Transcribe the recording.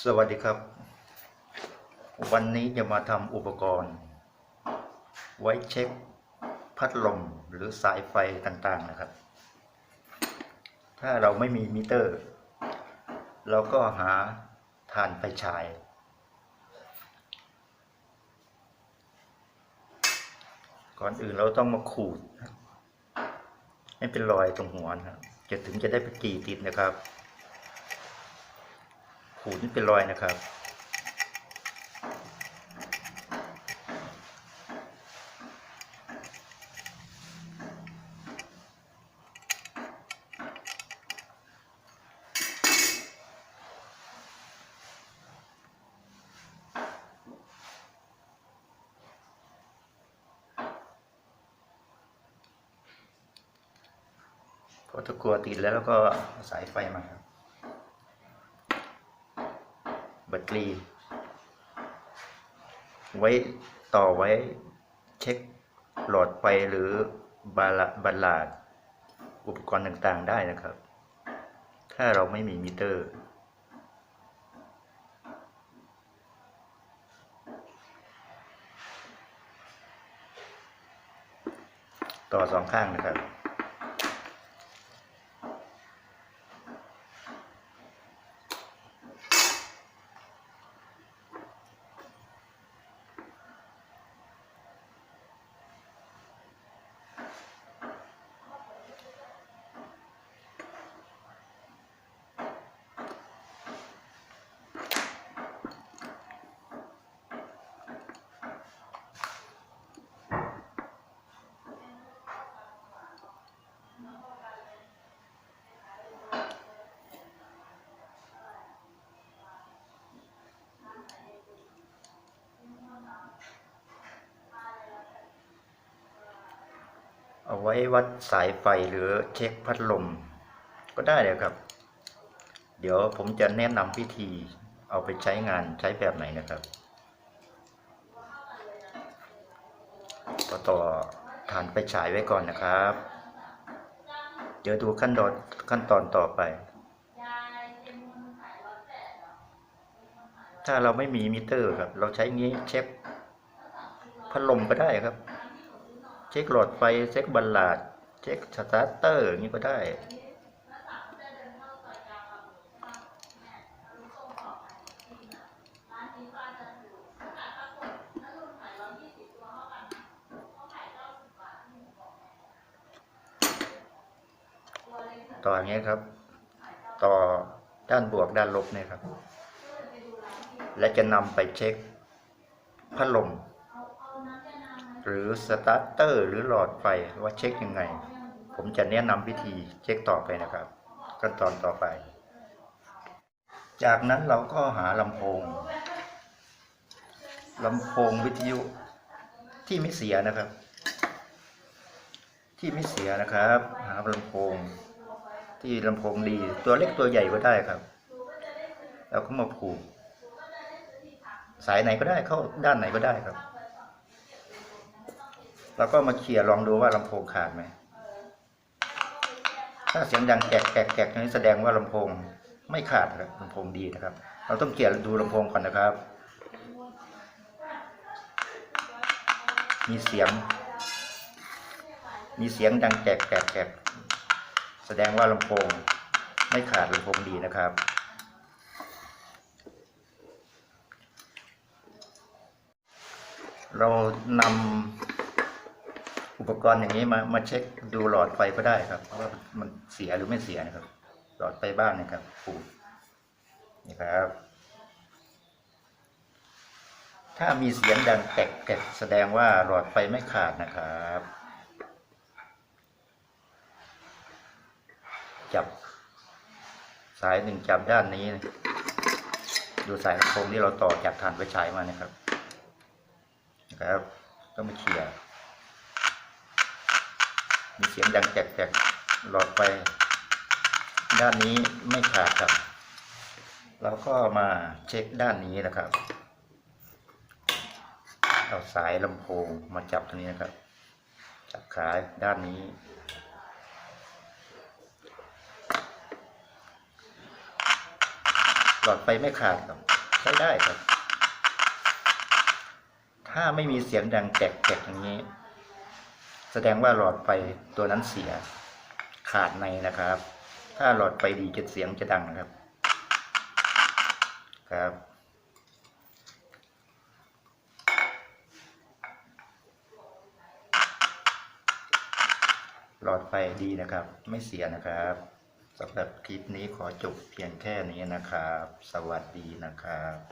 สวัสดีครับ วันนี้จะมาทำอุปกรณ์ ไว้เช็คพัดลมหรือสายไฟต่างๆนะครับ ถ้าเราไม่มีมิเตอร์ เราก็หาฐานไฟฉาย ก่อนอื่นเราต้องมาขูด ให้เป็นรอยตรงหัวนะครับจะถึงจะได้ไปกีติดนะครับ ขูดนี่เป็นรอยนะครับพอตะกัวติดแล้วแล้วก็สายไฟมาครับ แบตเตอรี่ ไว้ต่อไว้เช็คหลอดไฟหรือบาลาบาลาดอุปกรณ์ต่างๆได้นะครับ ถ้าเราไม่มีมิเตอร์ ต่อสองข้างนะครับ เอาไว้วัดสายไฟหรือเช็คพัดลม ก็ได้เลยครับ เดี๋ยวผมจะแนะนำวิธีเอาไปใช้งานใช้แบบไหนนะครับก็ต่อฐานไปฉายไว้ก่อนนะครับ เดี๋ยวดูขั้นตอนขั้นตอนต่อไป ถ้าเราไม่มีมิเตอร์ครับ เราใช้งี้เช็คพัดลมก็ได้ครับ เช็คหลอดไฟ เช็คบัลลาด เช็คสตาร์เตอร์อย่างนี้ก็ได้ ต่ออย่างนี้ครับ ต่อด้านบวกด้านลบเนี่ยครับ และจะนำไปเช็คพัดลม หรือสตาร์เตอร์หรือหลอดไฟว่าเช็คยังไง ผมจะแนะนำวิธีเช็คต่อไปนะครับ ขั้นตอนต่อไป จากนั้นเราก็หาลำโพงลำโพงวิทยุที่ไม่เสียนะครับ ที่ไม่เสียนะครับ หาลำโพง ที่ลำโพงดีตัวเล็กตัวใหญ่ก็ได้ครับ แล้วก็มาผูกสายไหนก็ได้เข้าด้านไหนก็ได้ครับ แล้วก็มาเขี่ยลองดูว่าลำโพงขาดไหม ถ้าเสียงดังแกกแกกแกกนี้แสดงว่าลำโพงไม่ขาดครับลำโพงดีนะครับ เราต้องเขี่ยดูลำโพงก่อนนะครับ มีเสียง มีเสียงดังแกกแกกแกกแสดงว่าลำโพง ไม่ขาดลำโพงดีนะครับเรานำ อุปกรณ์อย่างนี้มามาเช็คดูหลอดไฟก็ได้ครับว่ามันเสียหรือไม่เสียนะครับ หลอดไฟบ้านนะครับปูนี่ครับ ถ้ามีเสียงดังแกรกแกรกแสดงว่าหลอดไฟไม่ขาดนะครับ จับ สายหนึ่งจับด้านนี้ ดูสายลำโพงที่เราต่อจากฐานไฟฉายมานะครับนะครับต้องมาเคลียร์ มีเสียงดังแกรกๆหลอดไฟด้านนี้ไม่ขาดครับเราก็มาเช็คด้านนี้นะครับ เอาสายลำโพงมาจับตรงนี้นะครับ จับขาด้านนี้ หลอดไฟไม่ขาดครับใช้ได้ครับ ถ้าไม่มีเสียงดังแกรกๆอย่างนี้ แสดงว่าหลอดไฟตัวนั้นเสียขาดในนะครับ ถ้าหลอดไฟดีจะเสียงจะดังนะครับ ครับหลอดไฟดีนะครับ ไม่เสียนะครับสำหรับคลิปนี้ขอจบเพียงแค่นี้นะครับ สวัสดีนะครับ